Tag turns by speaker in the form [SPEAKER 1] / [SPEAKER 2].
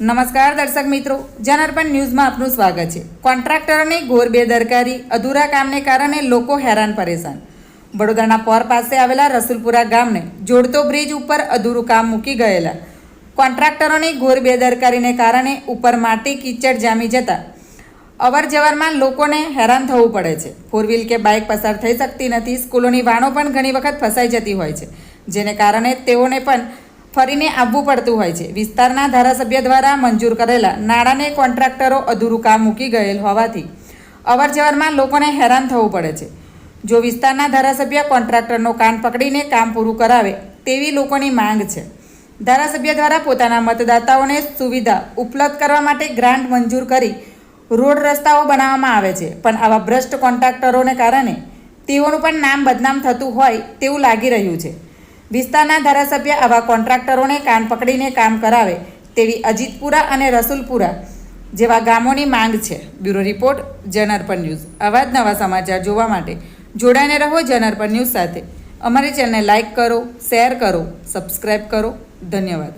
[SPEAKER 1] નમસ્કાર દર્શક મિત્રો, જનાર્પણ ન્યૂઝમાં આપનું સ્વાગત છે. કોન્ટ્રાક્ટરોની ઘોર બેદરકારી, અધૂરા કામને કારણે લોકો હેરાન પરેશાન. વડોદરાના પોર પાસે આવેલા રસુલપુરા ગામને જોડતો બ્રિજ ઉપર અધૂરું કામ મૂકી ગયેલા. કોન્ટ્રાક્ટરોની ઘોર બેદરકારીને કારણે ઉપર માટી કીચડ જામી જતા અવર જવરમાં લોકોને હેરાન થવું પડે છે. ફોર વ્હીલ કે બાઇક પસાર થઈ શકતી નથી, સ્કૂલોની વાણો પણ ઘણી વખત ફસાઈ જતી હોય છે. જેને કારણે તેઓને પણ ફરીને આવવું પડતું હોય છે. વિસ્તારના ધારાસભ્ય દ્વારા મંજૂર કરેલા નાણાંને કોન્ટ્રાક્ટરો અધૂરું કામ મૂકી ગયેલ હોવાથી અવર જવરમાં લોકોને હેરાન થવું પડે છે. જો વિસ્તારના ધારાસભ્ય કોન્ટ્રાક્ટરનો કાન પકડીને કામ પૂરું કરાવે તેવી લોકોની માંગ છે. ધારાસભ્ય દ્વારા પોતાના મતદાતાઓને સુવિધા ઉપલબ્ધ કરવા માટે ગ્રાન્ટ મંજૂર કરી રોડ રસ્તાઓ બનાવવામાં આવે છે. પણ આવા ભ્રષ્ટ કોન્ટ્રાક્ટરોને કારણે તેઓનું પણ નામ બદનામ થતું હોય તેવું લાગી રહ્યું છે. વિસ્તારના ધારાસભ્ય આવા કોન્ટ્રાક્ટરોને કાન પકડીને કામ કરાવે તેવી અજીતપુરા અને રસુલપુરા જેવા ગામોની માંગ છે. Bureau report Janarpan news. આવા જ નવા સમાચાર જોવા માટે જોડાઈને રહો જનઅર્પણ ન્યૂઝ સાથે. અમારી ચેનલને લાઇક કરો, શેર કરો સબસ્ક્રાઈબ કરો. ધન્યવાદ.